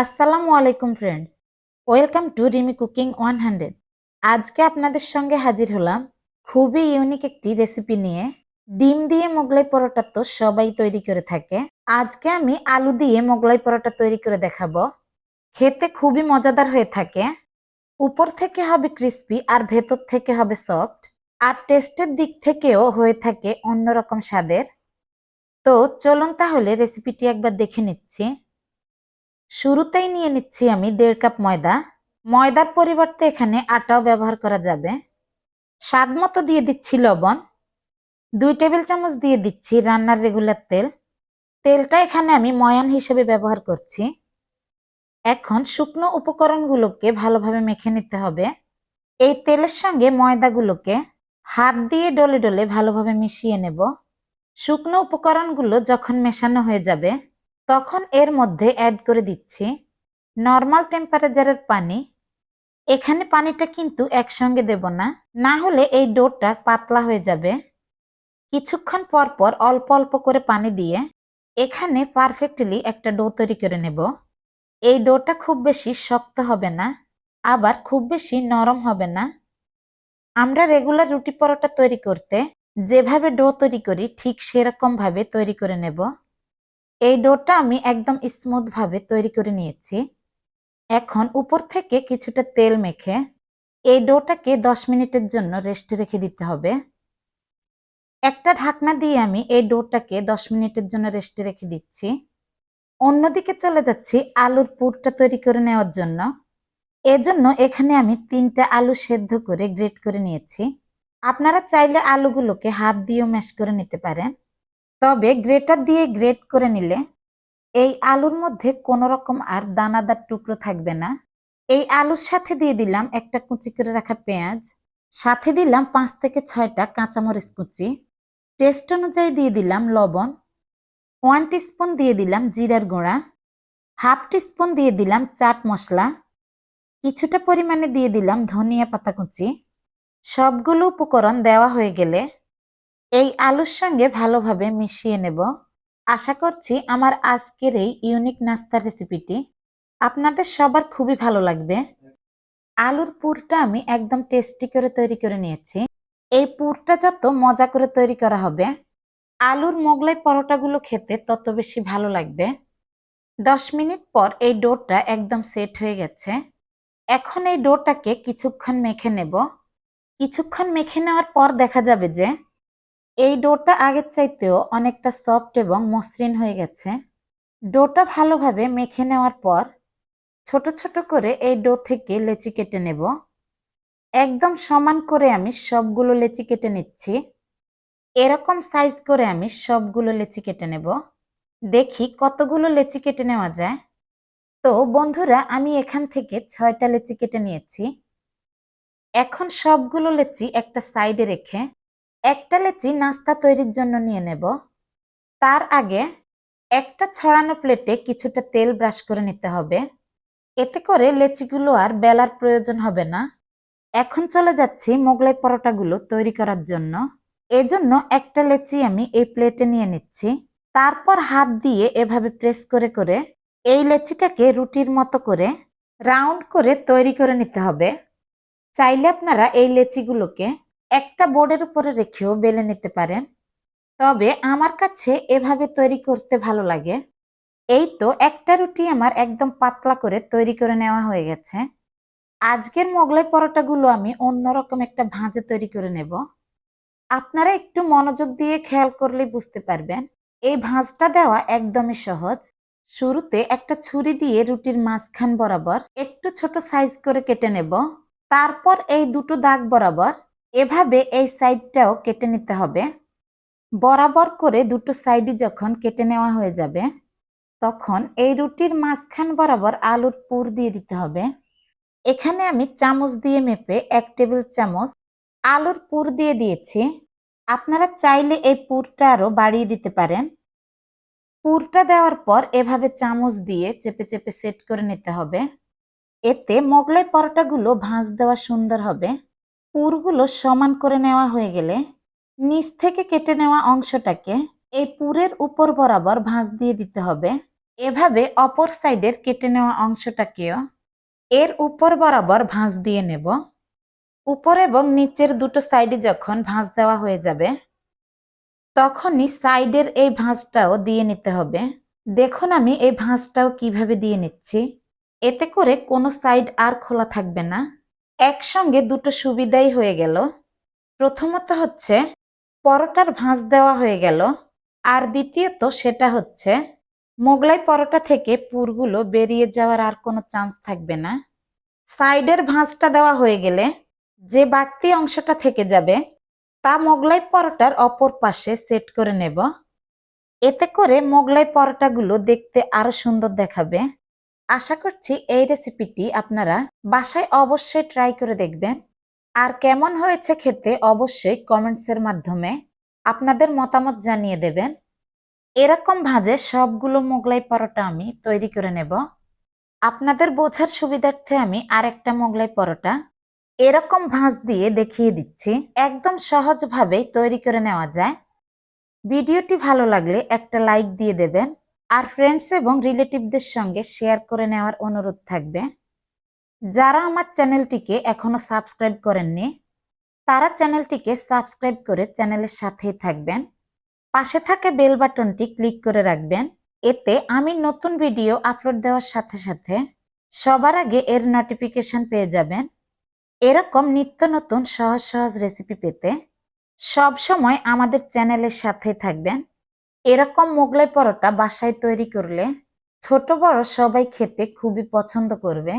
আসসালামু আলাইকুম friends welcome to Rimi cooking one hundred আজকে আপনাদের সঙ্গে হাজির হলাম খুবই ইউনিক একটি রেসিপি নিয়ে। ডিম দিয়ে মোগলাই পরোটা তো সবাই তৈরি করে থাকে। আজকে আমি আলু দিয়ে মোগলাই পরোটা তৈরি করে দেখাবো। খেতে খুবই মজাদার হয়ে থাকে। উপর থেকে হবে ক্রিস্পি আর ভেতর থেকে হবে সফট আর টেস্টের দিক থেকেও হয়ে থাকে অন্যরকম স্বাদের। তো চলুন তাহলে রেসিপিটি একবার দেখে নিচ্ছি। শুরুতেই নিয়ে নিচ্ছি আমি দেড় কাপ ময়দা। ময়দার পরিবর্তে এখানে আটাও ব্যবহার করা যাবে। স্বাদ মতো দিয়ে দিচ্ছি লবণ। দুই টেবিল চামচ দিয়ে দিচ্ছি রান্নার রেগুলার তেল। তেলটা এখানে আমি ময়ান হিসেবে ব্যবহার করছি। এখন শুকনো উপকরণগুলোকে ভালোভাবে মেখে নিতে হবে। এই তেলের সঙ্গে ময়দাগুলোকে হাত দিয়ে ডলে ডলে ভালোভাবে মিশিয়ে নেব। শুকনো উপকরণগুলো যখন মেশানো হয়ে যাবে তখন এর মধ্যে অ্যাড করে দিচ্ছি নর্মাল টেম্পারেচারের পানি। এখানে পানিটা কিন্তু একসঙ্গে দেব না না হলে এই ডোটা পাতলা হয়ে যাবে। কিছুক্ষণ পর পর অল্প অল্প করে পানি দিয়ে এখানে পারফেক্টলি একটা ডো তৈরি করে নেব। এই ডোটা খুব বেশি শক্ত হবে না, আবার খুব বেশি নরম হবে না। আমরা রেগুলার রুটি পরোটা তৈরি করতে যেভাবে ডো তৈরি করি ঠিক সেরকমভাবে তৈরি করে নেব। এই ডোটা আমি একদম স্মুথ ভাবে তৈরি করে নিয়েছি। এখন উপর থেকে কিছুটা তেল মেখে এই ডোটাকে দশ মিনিটের জন্য রেস্টে রেখে দিতে হবে। একটা ঢাকনা দিয়ে আমি এই ডোটাকে দশ মিনিটের জন্য রেস্টে রেখে দিচ্ছি। অন্যদিকে চলে যাচ্ছি আলুর পুরটা তৈরি করে নেওয়ার জন্য। এজন্য এখানে আমি তিনটা আলু সেদ্ধ করে গ্রেট করে নিয়েছি। আপনারা চাইলে আলুগুলোকে হাত দিয়েও ম্যাশ করে নিতে পারেন। তবে গ্রেটার দিয়ে গ্রেট করে নিলে এই আলুর মধ্যে কোনো রকম আর দানাদার টুকরো থাকবে না। এই আলুর সাথে দিয়ে দিলাম একটা কুচি করে রাখা পেঁয়াজ, সাথে দিলাম পাঁচ থেকে ছয়টা কাঁচামরিচ কুচি, টেস্ট অনুযায়ী দিয়ে দিলাম লবণ, ওয়ান টিস্পুন দিয়ে দিলাম জিরার গুঁড়া, হাফ টিস্পুন দিয়ে দিলাম চাট মশলা, কিছুটা পরিমাণে দিয়ে দিলাম ধনিয়া পাতা কুচি। সবগুলো উপকরণ দেওয়া হয়ে গেলে এই আলুর সঙ্গে ভালোভাবে মিশিয়ে নেব। আশা করছি আমার আজকের এই ইউনিক নাস্তার রেসিপিটি আপনাদের সবার খুবই ভালো লাগবে। আলুর পুরটা আমি একদম টেস্টি করে তৈরি করে নিয়েছি। এই পুরটা যত মজা করে তৈরি করা হবে, আলুর মোগলাই পরোটাগুলো খেতে তত বেশি ভালো লাগবে। দশ মিনিট পর এই ডোটা একদম সেট হয়ে গেছে। এখন এই ডোটাকে কিছুক্ষণ মেখে নেব। কিছুক্ষণ মেখে নেওয়ার পর দেখা যাবে যে এই ডোটা আগের চাইতেও অনেকটা সফট এবং মসৃণ হয়ে গেছে। ডোটা ভালোভাবে মেখে নেওয়ার পর ছোট ছোট করে এই ডো থেকে লেচি কেটে নেব। একদম সমান করে আমি সবগুলো লেচি কেটে নিচ্ছি। এরকম সাইজ করে আমি সবগুলো লেচি কেটে নেব। দেখি কতগুলো লেচি কেটে নেওয়া যায়। তো বন্ধুরা, আমি এখান থেকে ছয়টা লেচি কেটে নিয়েছি। এখন সবগুলো লেচি একটা সাইডে রেখে একটা লেচি নাস্তা তৈরির জন্য নিয়ে নেব। তার আগে একটা ছড়ানো প্লেটে কিছুটা তেল ব্রাশ করে নিতে হবে। এতে করে লেচিগুলো আর বেলার প্রয়োজন হবে না। এখন চলে যাচ্ছি মোগলাই পরোটাগুলো তৈরি করার জন্য। এজন্য একটা লেচি আমি এই প্লেটে নিয়ে নিচ্ছি। তারপর হাত দিয়ে এভাবে প্রেস করে করে এই লেচিটাকে রুটির মতো করে রাউন্ড করে তৈরি করে নিতে হবে। চাইলে আপনারা এই লেচিগুলোকে একটা বোর্ডের উপরে রেখেও বেলে নিতে পারেন। তবে আমার কাছে এভাবে তৈরি করতে ভালো লাগে। এই তো একটা রুটি আমার একদম পাতলা করে তৈরি করে নেওয়া হয়ে গেছে। আজকের মোগলাই পরোটাগুলো আমি অন্যরকম একটা ভাঁজে তৈরি করে নেব। আপনারা একটু মনোযোগ দিয়ে খেয়াল করলে বুঝতে পারবেন, এই ভাঁজটা দেওয়া একদমই সহজ। শুরুতে একটা ছুরি দিয়ে রুটির মাঝখান বরাবর একটু ছোট সাইজ করে কেটে নেব। তারপর এই দুটো দাগ বরাবর এভাবে এই সাইডটাও কেটে নিতে হবে। বরাবর করে দুটো সাইডই যখন কেটে নেওয়া হয়ে যাবে, তখন এই রুটির মাঝখান বরাবর আলুর পুর দিয়ে দিতে হবে। এখানে আমি চামচ দিয়ে মেপে এক টেবিল চামচ আলুর পুর দিয়ে দিয়েছি। আপনারা চাইলে এই পুরটা আরও বাড়িয়ে দিতে পারেন। পুরটা দেওয়ার পর এভাবে চামচ দিয়ে চেপে চেপে সেট করে নিতে হবে। এতে মোগলাই পরোটাগুলো ভাঁজ দেওয়া সুন্দর হবে। পুরগুলো সমান করে নেওয়া হয়ে গেলে নিচ থেকে কেটে নেওয়া অংশটাকে এই পুরের উপর বরাবর ভাঁজ দিয়ে দিতে হবে। এভাবে অপর সাইডের কেটে নেওয়া অংশটাকেও এর উপর বরাবর ভাঁজ দিয়ে নেব। উপর এবং নিচের দুটো সাইডে যখন ভাঁজ দেওয়া হয়ে যাবে, তখনই সাইডের এই ভাঁজটাও দিয়ে নিতে হবে। দেখুন আমি এই ভাঁজটাও কীভাবে দিয়ে নিচ্ছি। এতে করে কোনো সাইড আর খোলা থাকবে না। একসঙ্গে দুটো সুবিধাই হয়ে গেল। প্রথমত হচ্ছে, পরোটার ভাঁজ দেওয়া হয়ে গেল। আর দ্বিতীয়ত সেটা হচ্ছে, মোগলাই পরোটা থেকে পুরগুলো বেরিয়ে যাওয়ার আর কোনো চান্স থাকবে না। সাইডের ভাঁজটা দেওয়া হয়ে গেলে যে বাড়তি অংশটা থেকে যাবে, তা মোগলাই পরোটার অপর পাশে সেট করে নেব। এতে করে মোগলাই পরোটাগুলো দেখতে আরও সুন্দর দেখাবে। আশা করছি এই রেসিপিটি আপনারা বাসায় অবশ্যই ট্রাই করে দেখবেন। আর কেমন হয়েছে খেতে অবশ্যই কমেন্টসের মাধ্যমে আপনাদের মতামত জানিয়ে দেবেন। এরকম ভাজে সবগুলো মোগলাই পরোটা আমি তৈরি করে নেব। আপনাদের বোঝার সুবিধার্থে আমি আরেকটা মোগলাই পরোটা এরকম ভাঁজ দিয়ে দেখিয়ে দিচ্ছি। একদম সহজভাবেই তৈরি করে নেওয়া যায়। ভিডিওটি ভালো লাগলে একটা লাইক দিয়ে দেবেন। আর ফ্রেন্ডস এবং রিলেটিভদের সঙ্গে শেয়ার করে নেওয়ার অনুরোধ থাকবে। যারা আমার চ্যানেলটিকে এখনও সাবস্ক্রাইব করেননি, তারা চ্যানেলটিকে সাবস্ক্রাইব করে চ্যানেলের সাথেই থাকবেন। পাশে থাকা বেল বাটনটি ক্লিক করে রাখবেন। এতে আমি নতুন ভিডিও আপলোড দেওয়ার সাথে সাথে সবার আগে এর নোটিফিকেশন পেয়ে যাবেন। এরকম নিত্য নতুন সহজ সহজ রেসিপি পেতে সব সময় আমাদের চ্যানেলের সাথেই থাকবেন। এরকম মোগলাই পরোটা বাসায় তৈরি করলে ছোট বড় সবাই খেতে খুবই পছন্দ করবে।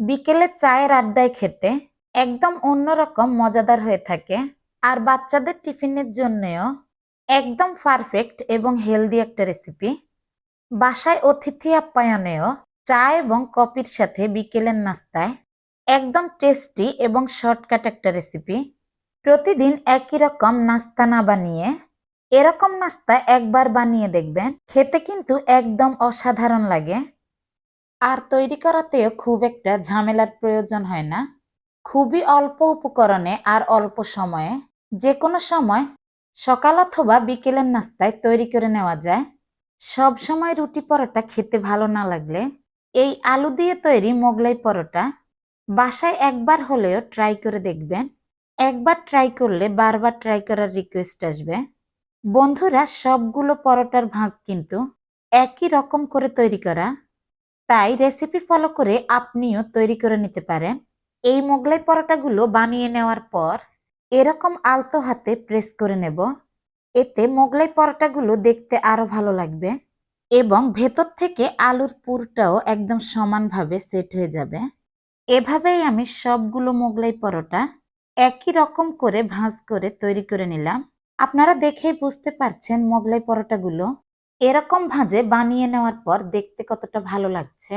বিকেলে চায়ের আড্ডায় খেতে একদম অন্যরকম মজাদার হয়ে থাকে আর বাচ্চাদের টিফিনের জন্যও একদম পারফেক্ট এবং হেলদি একটা রেসিপি বাসায় অতিথি আপ্যায়নেও চা এবং কফির সাথে বিকেলের নাস্তায় একদম টেস্টি এবং শর্টকাট একটা রেসিপি প্রতিদিন একই রকম নাস্তা না বানিয়ে এরকম নাস্তা একবার বানিয়ে দেখবেন, খেতে কিন্তু একদম অসাধারণ লাগে। আর তৈরি করাতেও খুব একটা ঝামেলার প্রয়োজন হয় না। খুবই অল্প উপকরণে আর অল্প সময়ে। যে কোনো সময় সকাল অথবা বিকেলের নাস্তায় তৈরি করে নেওয়া যায়। সব সময় রুটি পরোটা খেতে ভালো না লাগলে এই আলু দিয়ে তৈরি মোগলাই পরোটা বাসায় একবার হলেও ট্রাই করে দেখবেন। একবার ট্রাই করলে বারবার ট্রাই করার রিকোয়েস্ট আসবে। বন্ধুরা, সবগুলো পরোটার ভাঁজ কিন্তু একই রকম করে তৈরি করা। তাই রেসিপি ফলো করে আপনিও তৈরি করে নিতে পারেন। এই মোগলাই পরোটাগুলো বানিয়ে নেওয়ার পর এরকম আলতো হাতে প্রেস করে নেব। এতে মোগলাই পরোটাগুলো দেখতে আরও ভালো লাগবে এবং ভেতর থেকে আলুর পুরটাও একদম সমানভাবে সেট হয়ে যাবে। এভাবেই আমি সবগুলো মোগলাই পরোটা একই রকম করে ভাঁজ করে তৈরি করে নিলাম। আপনারা দেখেই বুঝতে পারছেন মোগলাই পরোটাগুলো। এরকম ভাঁজে বানিয়ে নেওয়ার পর দেখতে কতটা ভালো লাগছে।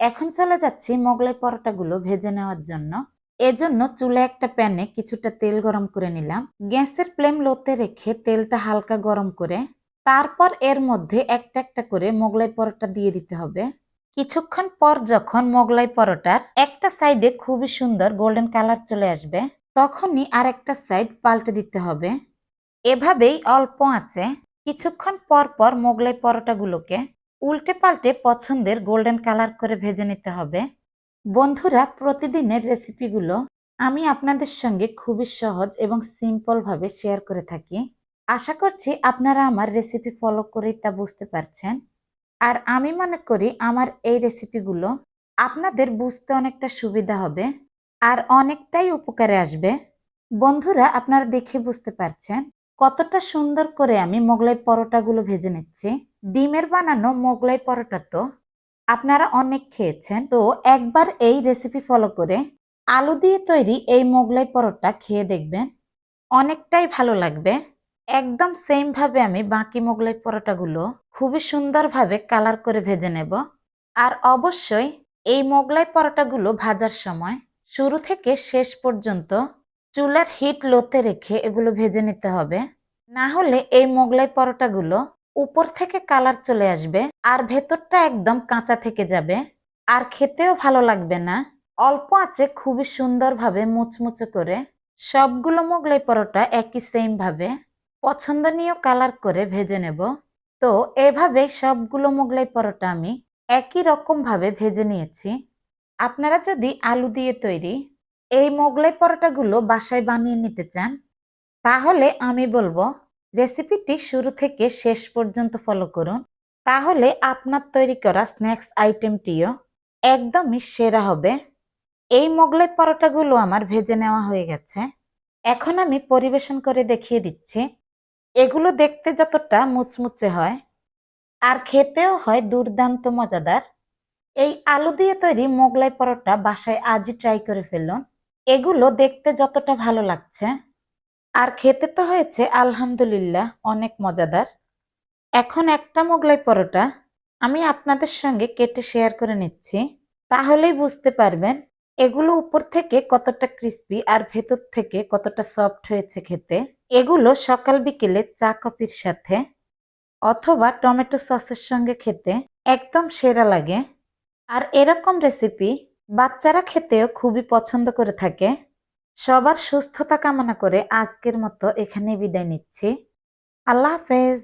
এখন চলে যাচ্ছি মোগলাই পরোটাগুলো ভেজে নেওয়ার জন্য। এজন্য চুলে একটা প্যানে কিছুটা তেল গরম করে নিলাম। গ্যাসের ফ্লেম লোতে রেখে তেলটা হালকা গরম করে, তারপর এর মধ্যে একটা একটা করে মোগলাই পরোটা দিয়ে দিতে হবে। কিছুক্ষণ পর যখন মোগলাই পরোটার একটা সাইডে খুবই সুন্দর গোল্ডেন কালার চলে আসবে, তখনই আর একটা সাইড পাল্টে দিতে হবে। এভাবেই অল্প আঁচে কিছুক্ষণ পর পর মোগলাই পরোটাগুলোকে উল্টে পাল্টে পছন্দের গোল্ডেন কালার করে ভেজে নিতে হবে। বন্ধুরা, প্রতিদিনের রেসিপিগুলো আমি আপনাদের সঙ্গে খুবই সহজ এবং সিম্পল ভাবে শেয়ার করে থাকি। আশা করছি আপনারা আমার রেসিপি ফলো করেই তা বুঝতে পারছেন। আর আমি মনে করি আমার এই রেসিপিগুলো আপনাদের বুঝতে অনেকটা সুবিধা হবে আর অনেকটাই উপকারে আসবে। বন্ধুরা, আপনারা দেখে বুঝতে পারছেন কতটা সুন্দর করে আমি মোগলাই পরোটাগুলো ভেজে নিচ্ছি। ডিমের বানানো মোগলাই পরোটা তো আপনারা অনেক খেয়েছেন। তো একবার এই রেসিপি ফলো করে আলু দিয়ে তৈরি এই মোগলাই পরোটা খেয়ে দেখবেন অনেকটাই ভালো লাগবে। একদম সেম ভাবে আমি বাকি মোগলাই পরোটাগুলো খুবই সুন্দরভাবে কালার করে ভেজে নেব। আর অবশ্যই এই মোগলাই পরোটাগুলো ভাজার সময় শুরু থেকে শেষ পর্যন্ত চুলার হিট লোতে রেখে এগুলো ভেজে নিতে হবে। না হলে এই মোগলাই পরোটাগুলো উপর থেকে কালার চলে আসবে আর ভেতরটা একদম কাঁচা থেকে যাবে। আর খেতেও ভালো লাগবে না। অল্প আছে খুবই সুন্দরভাবে মুচমুচে করে। সবগুলো মোগলাই পরোটা একই সেম ভাবে পছন্দনীয় কালার করে ভেজে নেব। তো এভাবে সবগুলো মোগলাই পরোটা আমি একই রকম ভাবে ভেজে নিয়েছি। আপনারা যদি আলু দিয়ে তৈরি এই মোগলাই পরোটাগুলো বাসায় বানিয়ে নিতে চান, তাহলে আমি বলব রেসিপিটি শুরু থেকে শেষ পর্যন্ত ফলো করুন। তাহলে আপনার তৈরি করা স্ন্যাক্স আইটেমটিও একদমই সেরা হবে। এই মোগলাই পরোটাগুলো আমার ভেজে নেওয়া হয়ে গেছে। এখন আমি পরিবেশন করে দেখিয়ে দিচ্ছি। এগুলো দেখতে যতটা মুচমুচে হয় আর খেতেও হয় দুর্দান্ত মজাদার। এই আলু দিয়ে তৈরি মোগলাই পরোটা বাসায় আজই ট্রাই করে ফেলুন। এগুলো দেখতে যতটা ভালো লাগছে। আর খেতে তো হয়েছে আলহামদুলিল্লাহ অনেক মজাদার। এখন একটা মোগলাই পরোটা আমি আপনাদের সঙ্গে কেটে শেয়ার করে নিচ্ছি। তাহলেই বুঝতে পারবেন এগুলো উপর থেকে কতটা ক্রিস্পি আর ভেতর থেকে কতটা সফট হয়েছে খেতে। এগুলো সকাল বিকেলে চা কফির সাথে অথবা টমেটো সসের সঙ্গে খেতে একদম সেরা লাগে। আর এরকম রেসিপি বাচ্চারা খেতেও খুবই পছন্দ করে থাকে। সবার সুস্থতা কামনা করে আজকের মতো এখানে বিদায় নিচ্ছি। আল্লাহ হাফেজ।